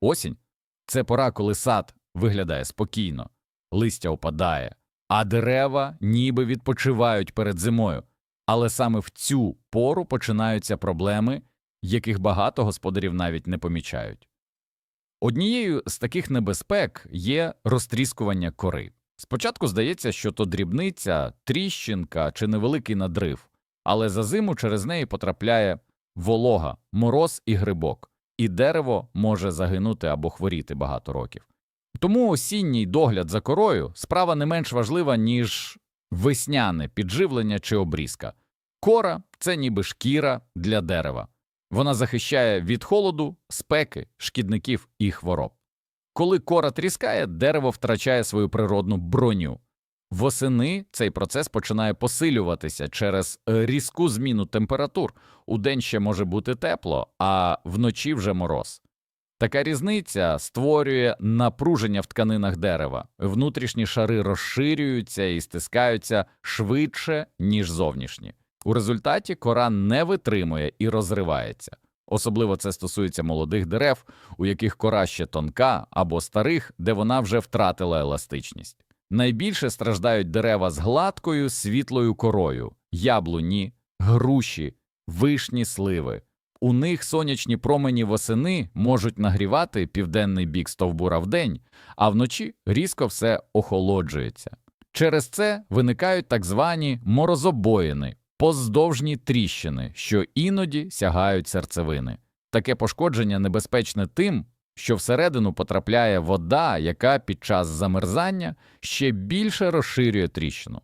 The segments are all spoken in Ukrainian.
Осінь це пора, коли сад виглядає спокійно, листя опадає, а дерева ніби відпочивають перед зимою. Але саме в цю пору починаються проблеми, яких багато господарів навіть не помічають. Однією з таких небезпек є розтріскування кори. Спочатку здається, що то дрібниця, тріщинка чи невеликий надрив, але за зиму через неї потрапляє волога, мороз і грибок, і дерево може загинути або хворіти багато років. Тому осінній догляд за корою справа не менш важлива, ніж весняне підживлення чи обрізка. Кора це ніби шкіра для дерева. Вона захищає від холоду, спеки, шкідників і хвороб. Коли кора тріскає, дерево втрачає свою природну броню. Восени цей процес починає посилюватися через е, різку зміну температур. Удень ще може бути тепло, а вночі вже мороз. Така різниця створює напруження в тканинах дерева. Внутрішні шари розширюються і стискаються швидше, ніж зовнішні. У результаті кора не витримує і розривається. Особливо це стосується молодих дерев, у яких кора ще тонка, або старих, де вона вже втратила еластичність. Найбільше страждають дерева з гладкою світлою корою, яблуні, груші, вишні, сливи. У них сонячні промені восени можуть нагрівати південний бік стовбура вдень, а вночі різко все охолоджується. Через це виникають так звані морозобоїни, поздовжні тріщини, що іноді сягають серцевини. Таке пошкодження небезпечне тим, що всередину потрапляє вода, яка під час замерзання ще більше розширює тріщину.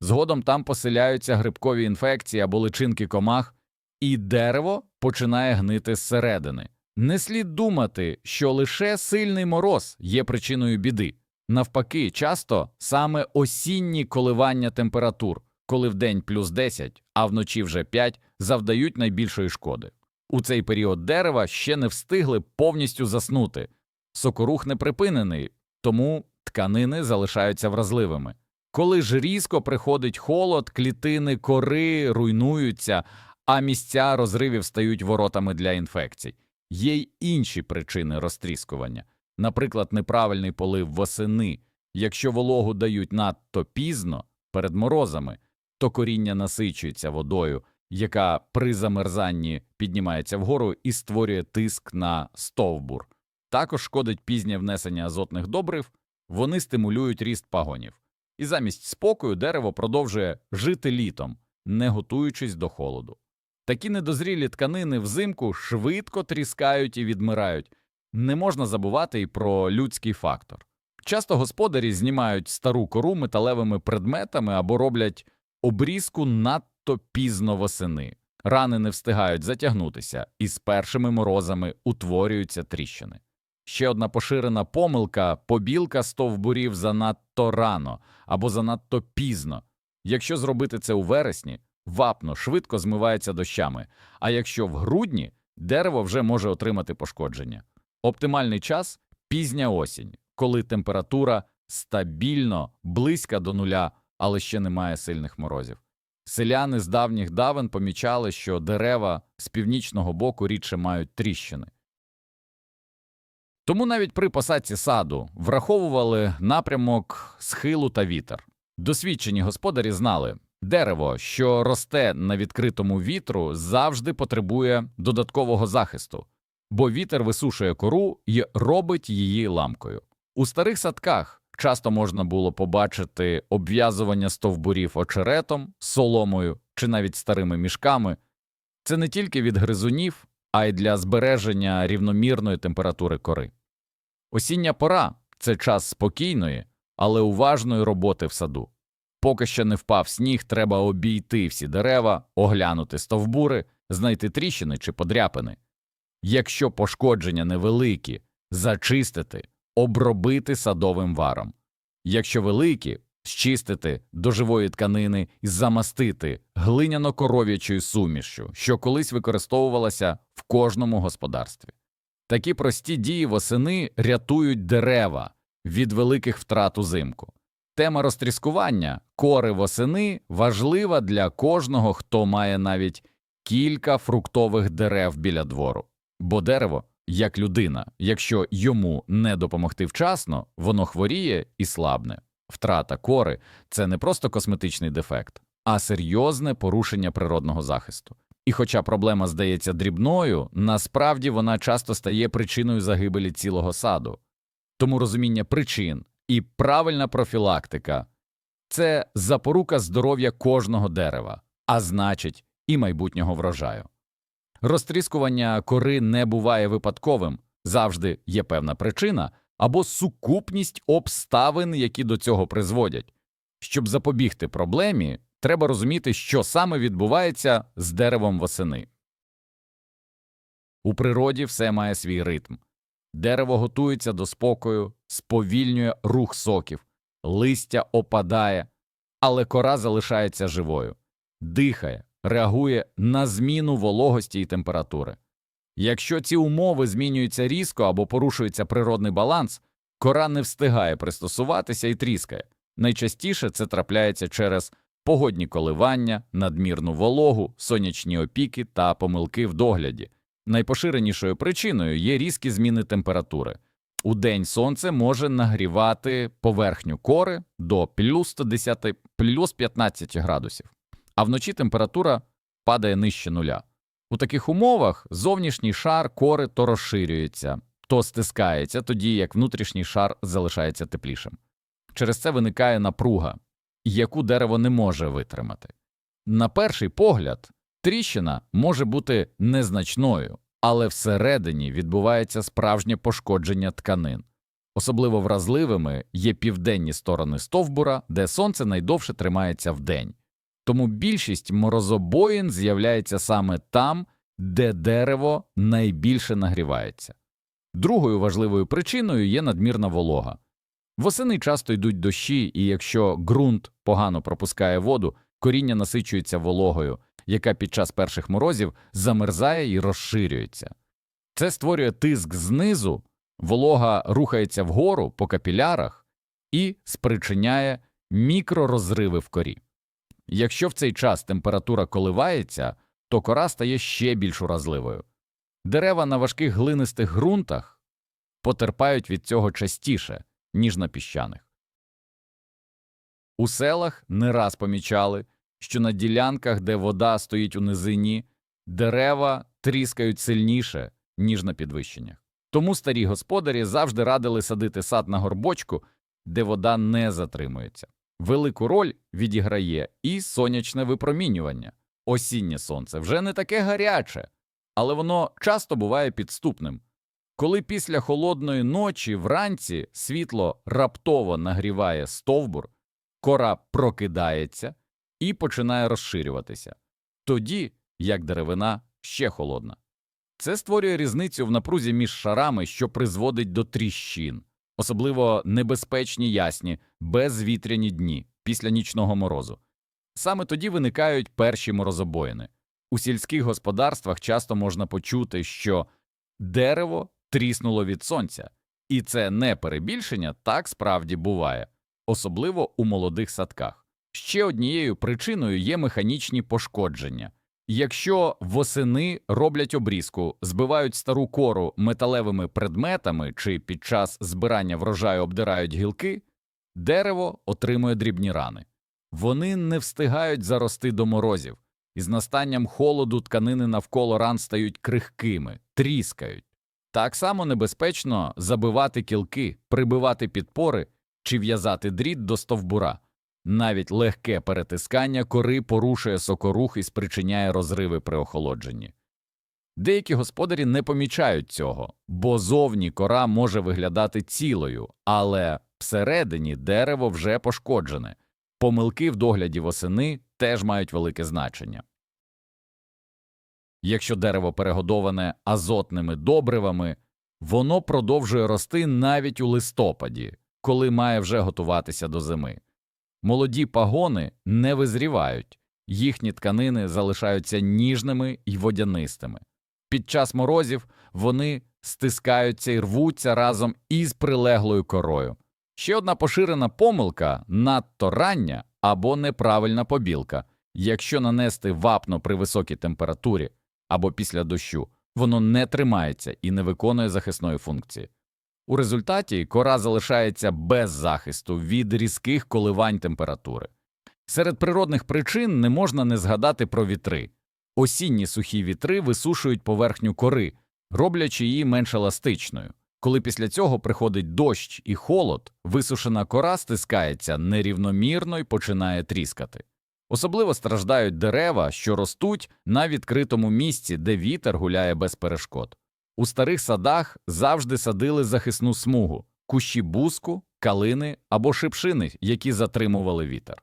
Згодом там поселяються грибкові інфекції або личинки комах, і дерево починає гнити зсередини. Не слід думати, що лише сильний мороз є причиною біди. Навпаки, часто саме осінні коливання температур, коли вдень плюс 10, а вночі вже 5, завдають найбільшої шкоди. У цей період дерева ще не встигли повністю заснути. Сокорух не припинений, тому тканини залишаються вразливими. Коли ж різко приходить холод, клітини кори руйнуються, а місця розривів стають воротами для інфекцій. Є й інші причини розтріскування, наприклад, неправильний полив восени. Якщо вологу дають надто пізно перед морозами, то коріння насичується водою, яка при замерзанні піднімається вгору і створює тиск на стовбур. Також шкодить пізнє внесення азотних добрив, вони стимулюють ріст пагонів. І замість спокою дерево продовжує жити літом, не готуючись до холоду. Такі недозрілі тканини взимку швидко тріскають і відмирають. Не можна забувати і про людський фактор. Часто господарі знімають стару кору металевими предметами або роблять обрізку надто пізно восени. Рани не встигають затягнутися, і з першими морозами утворюються тріщини. Ще одна поширена помилка побілка стовбурів занадто рано або занадто пізно. Якщо зробити це у вересні, вапно швидко змивається дощами, а якщо в грудні дерево вже може отримати пошкодження. Оптимальний час пізня осінь, коли температура стабільно близька до нуля, але ще немає сильних морозів. Селяни з давніх давен помічали, що дерева з північного боку рідше мають тріщини. Тому навіть при посадці саду враховували напрямок схилу та вітер. Досвідчені господарі знали, дерево, що росте на відкритому вітру, завжди потребує додаткового захисту, бо вітер висушує кору і робить її ламкою. У старих садках часто можна було побачити обв'язування стовбурів очеретом, соломою чи навіть старими мішками. Це не тільки від гризунів, а й для збереження рівномірної температури кори. Осіння пора це час спокійної, але уважної роботи в саду. Поки ще не впав сніг, треба обійти всі дерева, оглянути стовбури, знайти тріщини чи подряпини. Якщо пошкодження невеликі, зачистити, обробити садовим варом. Якщо великі, зчистити до живої тканини і замастити глиняно-коров'ячою сумішю, що колись використовувалася в кожному господарстві. Такі прості дії восени рятують дерева від великих втрат узимку. Тема розтріскування кори восени важлива для кожного, хто має навіть кілька фруктових дерев біля двору, бо дерево як людина. Якщо йому не допомогти вчасно, воно хворіє і слабне. Втрата кори це не просто косметичний дефект, а серйозне порушення природного захисту. І хоча проблема здається дрібною, насправді вона часто стає причиною загибелі цілого саду. Тому розуміння причин і правильна профілактика це запорука здоров'я кожного дерева, а значить, і майбутнього врожаю. Розтріскування кори не буває випадковим, завжди є певна причина або сукупність обставин, які до цього призводять. Щоб запобігти проблемі, треба розуміти, що саме відбувається з деревом восени. У природі все має свій ритм. Дерево готується до спокою, сповільнює рух соків, листя опадає, але кора залишається живою, дихає, реагує на зміну вологості і температури. Якщо ці умови змінюються різко або порушується природний баланс, кора не встигає пристосуватися і тріскає. Найчастіше це трапляється через погодні коливання, надмірну вологу, сонячні опіки та помилки в догляді. Найпоширенішою причиною є різкі зміни температури. У день сонце може нагрівати поверхню кори до плюс 110, плюс 15 градусів, а вночі температура падає нижче нуля. У таких умовах зовнішній шар кори то розширюється, то стискається, тоді як внутрішній шар залишається теплішим. Через це виникає напруга, яку дерево не може витримати. На перший погляд, тріщина може бути незначною, але всередині відбувається справжнє пошкодження тканин. Особливо вразливими є південні сторони стовбура, де сонце найдовше тримається вдень. Тому більшість морозобоїн з'являється саме там, де дерево найбільше нагрівається. Другою важливою причиною є надмірна волога. Восени часто йдуть дощі, і якщо ґрунт погано пропускає воду, коріння насичується вологою, яка під час перших морозів замерзає і розширюється. Це створює тиск знизу, волога рухається вгору по капілярах і спричиняє мікророзриви в корі. Якщо в цей час температура коливається, то кора стає ще більш уразливою. Дерева на важких глинистих ґрунтах потерпають від цього частіше, ніж на піщаних. У селах не раз помічали, що на ділянках, де вода стоїть у низині, дерева тріскають сильніше, ніж на підвищеннях. Тому старі господарі завжди радили садити сад на горбочку, де вода не затримується. Велику роль відіграє і сонячне випромінювання. Осіннє сонце вже не таке гаряче, але воно часто буває підступним. Коли після холодної ночі вранці світло раптово нагріває стовбур, кора прокидається і починає розширюватися, тоді як деревина ще холодна. Це створює різницю в напрузі між шарами, що призводить до тріщин, особливо небезпечні ясні, безвітряні дні після нічного морозу. Саме тоді виникають перші морозобоїни. У сільських господарствах часто можна почути, що дерево тріснуло від сонця, і це не перебільшення, так справді буває, особливо у молодих садках. Ще однією причиною є механічні пошкодження. Якщо восени роблять обрізку, збивають стару кору металевими предметами чи під час збирання врожаю обдирають гілки, дерево отримує дрібні рани. Вони не встигають зарости до морозів, і з настанням холоду тканини навколо ран стають крихкими, тріскають. Так само небезпечно забивати кілки, прибивати підпори чи в'язати дріт до стовбура. Навіть легке перетискання кори порушує сокорух і спричиняє розриви при охолодженні. Деякі господарі не помічають цього, бо зовні кора може виглядати цілою, але всередині дерево вже пошкоджене. Помилки в догляді восени теж мають велике значення. Якщо дерево перегодоване азотними добривами, воно продовжує рости навіть у листопаді, коли має вже готуватися до зими. Молоді пагони не визрівають, їхні тканини залишаються ніжними і водянистими. Під час морозів вони стискаються і рвуться разом із прилеглою корою. Ще одна поширена помилка надто рання або неправильна побілка. Якщо нанести вапно при високій температурі або після дощу, воно не тримається і не виконує захисної функції. У результаті кора залишається без захисту від різких коливань температури. Серед природних причин не можна не згадати про вітри. Осінні сухі вітри висушують поверхню кори, роблячи її менш еластичною. Коли після цього приходить дощ і холод, висушена кора стискається нерівномірно і починає тріскати. Особливо страждають дерева, що ростуть на відкритому місці, де вітер гуляє без перешкод. У старих садах завжди садили захисну смугу, кущі буску, калини або шипшини, які затримували вітер.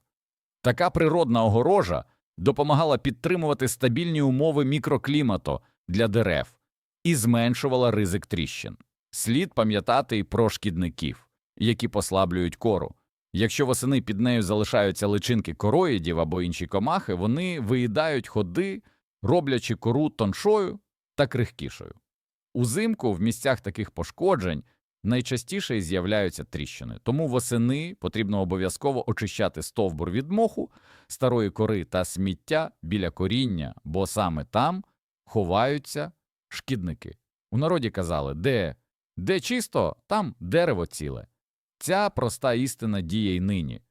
Така природна огорожа допомагала підтримувати стабільні умови мікроклімату для дерев і зменшувала ризик тріщин. Слід пам'ятати й про шкідників, які послаблюють кору. Якщо восени під нею залишаються личинки короїдів або інші комахи, вони виїдають ходи, роблячи кору тоншою та крихкішою. Узимку в місцях таких пошкоджень найчастіше і з'являються тріщини, тому восени потрібно обов'язково очищати стовбур від моху, старої кори та сміття біля коріння, бо саме там ховаються шкідники. У народі казали, де, де чисто, там дерево ціле. Ця проста істина діє й нині.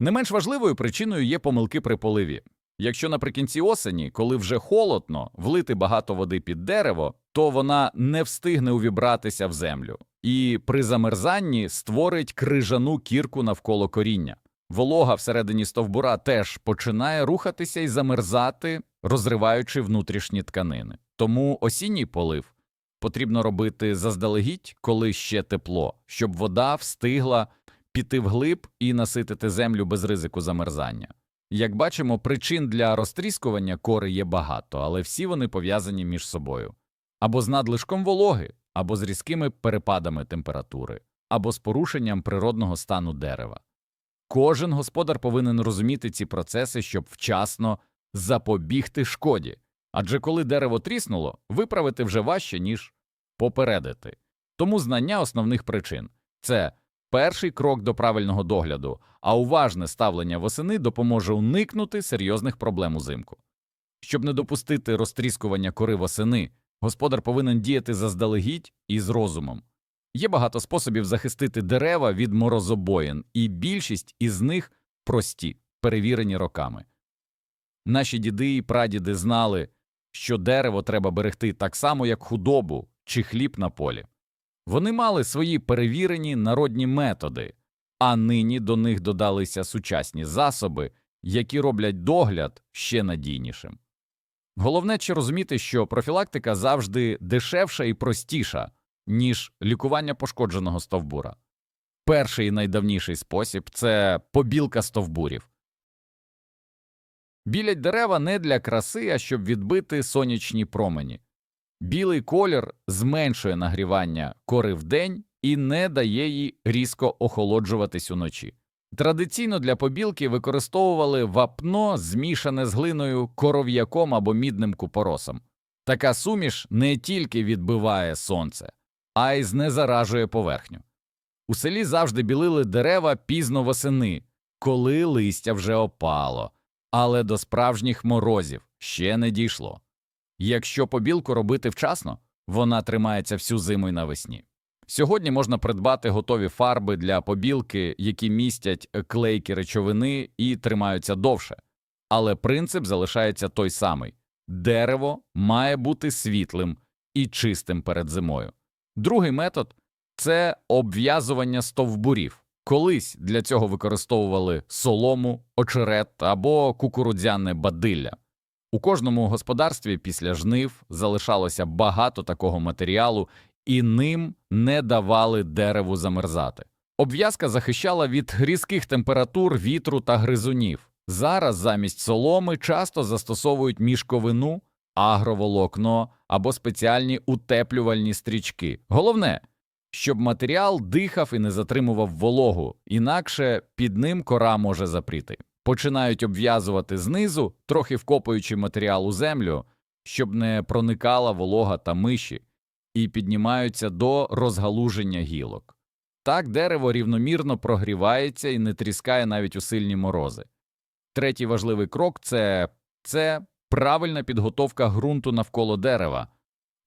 Не менш важливою причиною є помилки при поливі. Якщо наприкінці осені, коли вже холодно, влити багато води під дерево, то вона не встигне увібратися в землю і при замерзанні створить крижану кірку навколо коріння. Волога всередині стовбура теж починає рухатися і замерзати, розриваючи внутрішні тканини. Тому осінній полив потрібно робити заздалегідь, коли ще тепло, щоб вода встигла піти вглиб і наситити землю без ризику замерзання. Як бачимо, причин для розтріскування кори є багато, але всі вони пов'язані між собою або з надлишком вологи, або з різкими перепадами температури, або з порушенням природного стану дерева. Кожен господар повинен розуміти ці процеси, щоб вчасно запобігти шкоді, адже коли дерево тріснуло, виправити вже важче, ніж попередити. Тому знання основних причин це перший крок до правильного догляду, а уважне ставлення восени допоможе уникнути серйозних проблем узимку. Щоб не допустити розтріскування кори восени, господар повинен діяти заздалегідь і з розумом. Є багато способів захистити дерева від морозобоїн, і більшість із них прості, перевірені роками. Наші діди і прадіди знали, що дерево треба берегти так само, як худобу чи хліб на полі. Вони мали свої перевірені народні методи, а нині до них додалися сучасні засоби, які роблять догляд ще надійнішим. Головне ще розуміти, що профілактика завжди дешевша і простіша, ніж лікування пошкодженого стовбура. Перший і найдавніший спосіб це побілка стовбурів. Білять дерева не для краси, а щоб відбити сонячні промені. Білий колір зменшує нагрівання кори вдень і не дає їй різко охолоджуватись уночі. Традиційно для побілки використовували вапно, змішане з глиною коров'яком або мідним купоросом. Така суміш не тільки відбиває сонце, а й знезаражує поверхню. У селі завжди білили дерева пізно восени, коли листя вже опало, але до справжніх морозів ще не дійшло. Якщо побілку робити вчасно, вона тримається всю зиму й навесні. Сьогодні можна придбати готові фарби для побілки, які містять клейкі речовини і тримаються довше, але принцип залишається той самий дерево має бути світлим і чистим перед зимою. Другий метод це обв'язування стовбурів. Колись для цього використовували солому, очерет або кукурудзяне бадилля. У кожному господарстві після жнив залишалося багато такого матеріалу, і ним не давали дереву замерзати. Обв'язка захищала від різких температур, вітру та гризунів. Зараз замість соломи часто застосовують мішковину, агроволокно або спеціальні утеплювальні стрічки. Головне, щоб матеріал дихав і не затримував вологу, інакше під ним кора може запріти. Починають обв'язувати знизу, трохи вкопуючи матеріал у землю, щоб не проникала волога та миші, і піднімаються до розгалуження гілок. Так дерево рівномірно прогрівається і не тріскає навіть у сильні морози. Третій важливий крок це, це правильна підготовка ґрунту навколо дерева.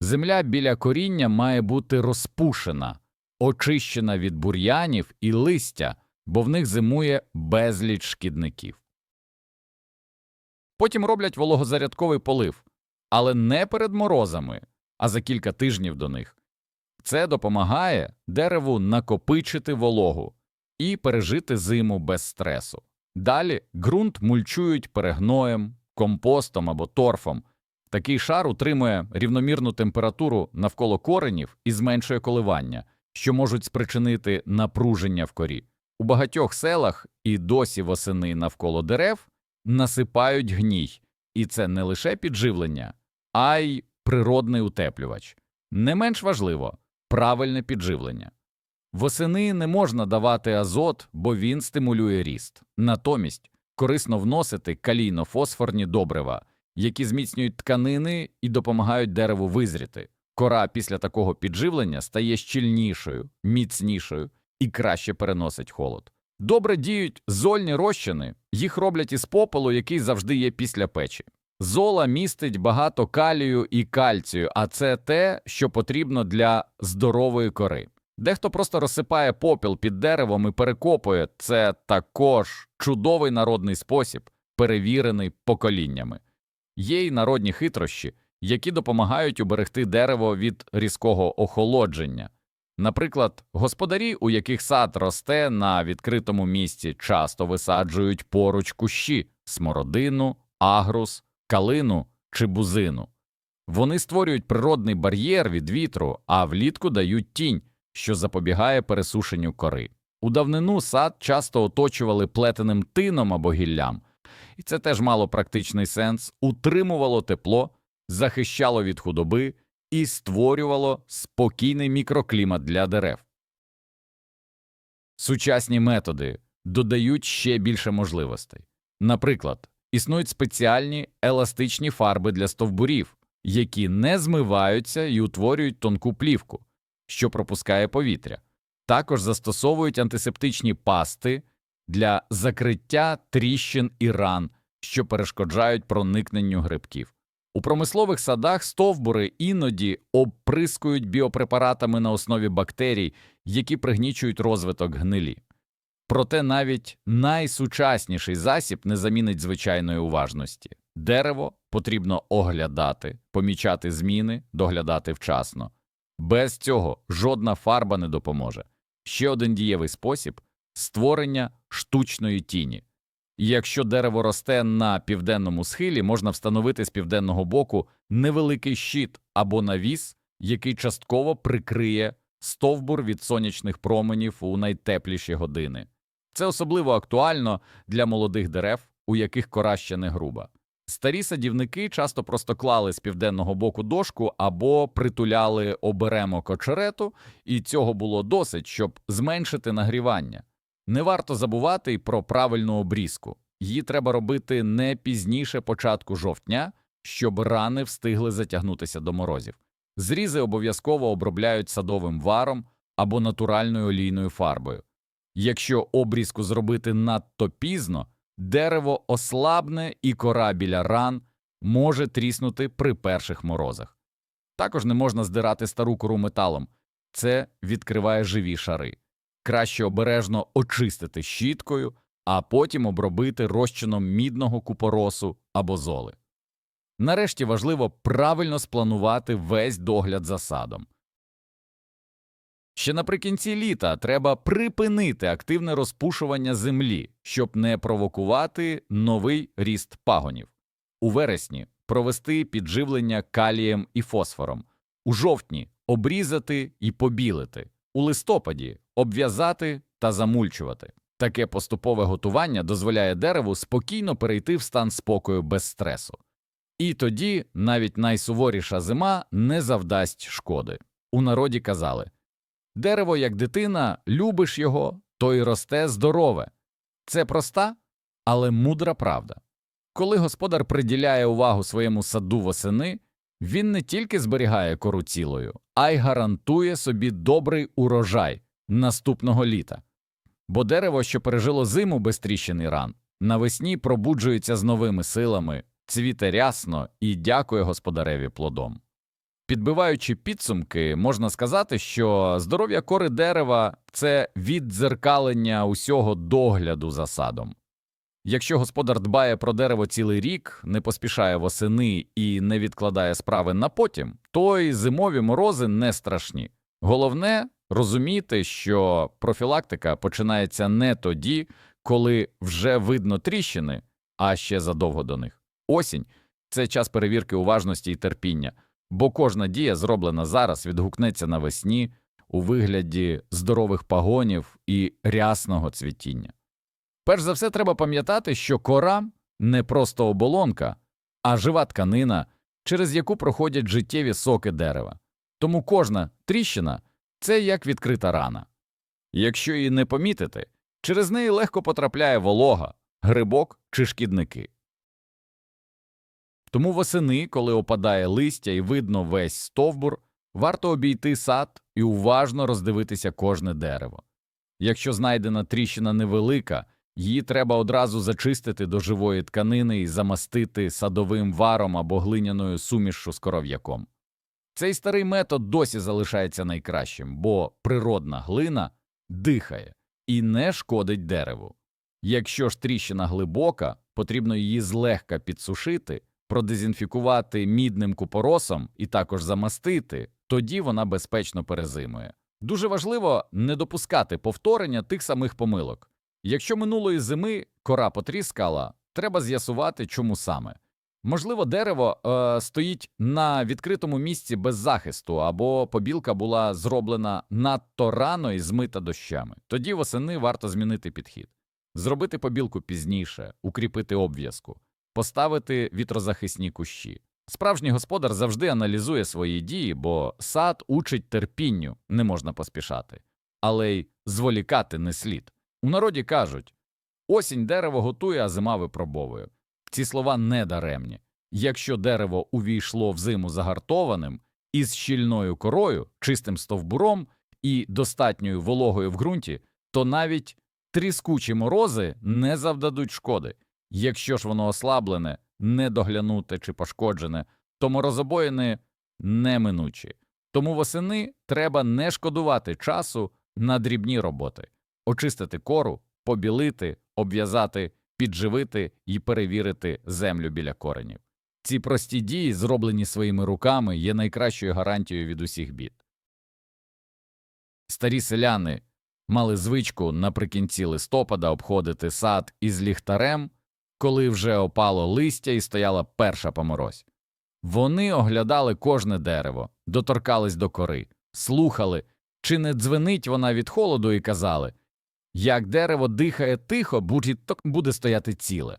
Земля біля коріння має бути розпушена, очищена від бур'янів і листя, бо в них зимує безліч шкідників. Потім роблять вологозарядковий полив, але не перед морозами, а за кілька тижнів до них. Це допомагає дереву накопичити вологу і пережити зиму без стресу. Далі ґрунт мульчують перегноєм, компостом або торфом. Такий шар утримує рівномірну температуру навколо коренів і зменшує коливання, що можуть спричинити напруження в корі. У багатьох селах і досі восени навколо дерев насипають гній, і це не лише підживлення, а й природний утеплювач. Не менш важливо правильне підживлення. Восени не можна давати азот, бо він стимулює ріст. Натомість корисно вносити калійно-фосфорні добрива, які зміцнюють тканини і допомагають дереву визріти. Кора після такого підживлення стає щільнішою, міцнішою і краще переносить холод. Добре діють зольні розчини, їх роблять із попелу, який завжди є після печі. Зола містить багато калію і кальцію, а це те, що потрібно для здорової кори. Дехто просто розсипає попіл під деревом і перекопує це також чудовий народний спосіб, перевірений поколіннями. Є й народні хитрощі, які допомагають уберегти дерево від різкого охолодження. Наприклад, господарі, у яких сад росте на відкритому місці, часто висаджують поруч кущі смородину, агрус, калину чи бузину. Вони створюють природний бар'єр від вітру, а влітку дають тінь, що запобігає пересушенню кори. У давнину сад часто оточували плетеним тином або гіллям, і це теж мало практичний сенс, утримувало тепло, захищало від худоби і створювало спокійний мікроклімат для дерев. Сучасні методи додають ще більше можливостей. Наприклад, існують спеціальні еластичні фарби для стовбурів, які не змиваються і утворюють тонку плівку, що пропускає повітря. Також застосовують антисептичні пасти для закриття тріщин і ран, що перешкоджають проникненню грибків. У промислових садах стовбури іноді обприскують біопрепаратами на основі бактерій, які пригнічують розвиток гнилі. Проте навіть найсучасніший засіб не замінить звичайної уважності. Дерево потрібно оглядати, помічати зміни, доглядати вчасно. Без цього жодна фарба не допоможе. Ще один дієвий спосіб створення штучної тіні. Якщо дерево росте на південному схилі, можна встановити з південного боку невеликий щит або навіс, який частково прикриє стовбур від сонячних променів у найтепліші години. Це особливо актуально для молодих дерев, у яких кора ще не груба. Старі садівники часто просто клали з південного боку дошку або притуляли оберемок очерету, і цього було досить, щоб зменшити нагрівання. Не варто забувати й про правильну обрізку. Її треба робити не пізніше початку жовтня, щоб рани встигли затягнутися до морозів. Зрізи обов'язково обробляють садовим варом або натуральною олійною фарбою. Якщо обрізку зробити надто пізно, дерево ослабне і кора біля ран може тріснути при перших морозах. Також не можна здирати стару кору металом, це відкриває живі шари. Краще обережно очистити щіткою, а потім обробити розчином мідного купоросу або золи. Нарешті важливо правильно спланувати весь догляд за садом. Ще наприкінці літа треба припинити активне розпушування землі, щоб не провокувати новий ріст пагонів. У вересні провести підживлення калієм і фосфором, у жовтні обрізати і побілити, у листопаді обв'язати та замульчувати. Таке поступове готування дозволяє дереву спокійно перейти в стан спокою без стресу. І тоді навіть найсуворіша зима не завдасть шкоди. У народі казали дерево, як дитина, любиш його, то й росте здорове. Це проста, але мудра правда. Коли господар приділяє увагу своєму саду восени, він не тільки зберігає кору цілою, а й гарантує собі добрий урожай наступного літа. Бо дерево, що пережило зиму без тріщин і ран, навесні пробуджується з новими силами, цвіте рясно і дякує господареві плодом. Підбиваючи підсумки, можна сказати, що здоров'я кори дерева це віддзеркалення усього догляду за садом. Якщо господар дбає про дерево цілий рік, не поспішає восени і не відкладає справи на потім, то й зимові морози не страшні. Головне розуміти, що профілактика починається не тоді, коли вже видно тріщини, а ще задовго до них. Осінь це час перевірки уважності і терпіння, бо кожна дія, зроблена зараз, відгукнеться навесні у вигляді здорових пагонів і рясного цвітіння. Перш за все, треба пам'ятати, що кора не просто оболонка, а жива тканина, через яку проходять життєві соки дерева. Тому кожна тріщина це як відкрита рана. Якщо її не помітити, через неї легко потрапляє волога, грибок чи шкідники. Тому восени, коли опадає листя і видно весь стовбур, варто обійти сад і уважно роздивитися кожне дерево. Якщо знайдена тріщина невелика, її треба одразу зачистити до живої тканини і замастити садовим варом або глиняною сумішшю з коров'яком. Цей старий метод досі залишається найкращим, бо природна глина дихає і не шкодить дереву. Якщо ж тріщина глибока, потрібно її злегка підсушити, продезінфікувати мідним купоросом і також замастити, тоді вона безпечно перезимує. Дуже важливо не допускати повторення тих самих помилок. Якщо минулої зими кора потріскала, треба з'ясувати, чому саме. Можливо, дерево е, стоїть на відкритому місці без захисту, або побілка була зроблена надто рано і змита дощами. Тоді восени варто змінити підхід, зробити побілку пізніше, укріпити обв'язку, поставити вітрозахисні кущі. Справжній господар завжди аналізує свої дії, бо сад учить терпінню, не можна поспішати, але й зволікати не слід. У народі кажуть осінь дерево готує, а зима випробовує. Ці слова недаремні. Якщо дерево увійшло в зиму загартованим, із щільною корою, чистим стовбуром і достатньою вологою в ґрунті, то навіть тріскучі морози не завдадуть шкоди. Якщо ж воно ослаблене, недоглянуте чи пошкоджене, то морозобоїни неминучі. Тому восени треба не шкодувати часу на дрібні роботи, очистити кору, побілити, обв'язати, підживити і перевірити землю біля коренів. Ці прості дії, зроблені своїми руками, є найкращою гарантією від усіх бід. Старі селяни мали звичку наприкінці листопада обходити сад із ліхтарем, коли вже опало листя і стояла перша поморозь. Вони оглядали кожне дерево, доторкались до кори, слухали, чи не дзвенить вона від холоду, і казали як дерево дихає тихо, будь-то буде стояти ціле.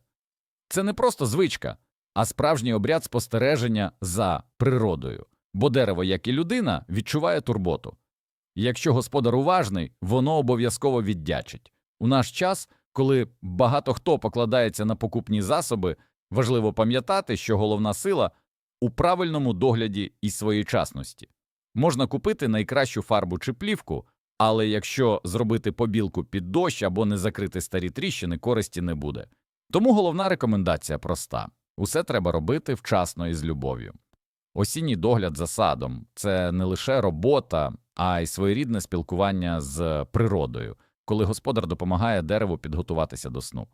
Це не просто звичка, а справжній обряд спостереження за природою, бо дерево, як і людина, відчуває турботу. Якщо господар уважний, воно обов'язково віддячить. У наш час, коли багато хто покладається на покупні засоби, важливо пам'ятати, що головна сила у правильному догляді і своєчасності. Можна купити найкращу фарбу чи плівку, але якщо зробити побілку під дощ або не закрити старі тріщини, користі не буде. Тому головна рекомендація проста усе треба робити вчасно і з любов'ю. Осінній догляд за садом це не лише робота, а й своєрідне спілкування з природою, коли господар допомагає дереву підготуватися до сну.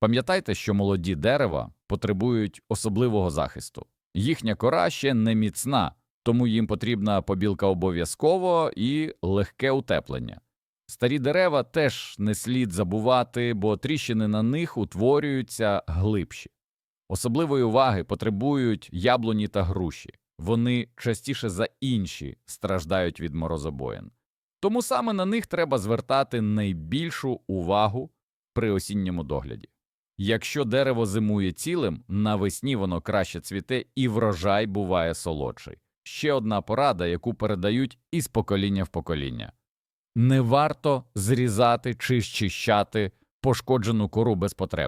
Пам'ятайте, що молоді дерева потребують особливого захисту, їхня кора ще не міцна, тому їм потрібна побілка обов'язково і легке утеплення. Старі дерева теж не слід забувати, бо тріщини на них утворюються глибші. Особливої уваги потребують яблуні та груші, вони частіше за інші страждають від морозобоїн. Тому саме на них треба звертати найбільшу увагу при осінньому догляді. Якщо дерево зимує цілим, навесні воно краще цвіте і врожай буває солодший. Ще одна порада, яку передають із покоління в покоління не варто зрізати чи щищати пошкоджену кору без потреби.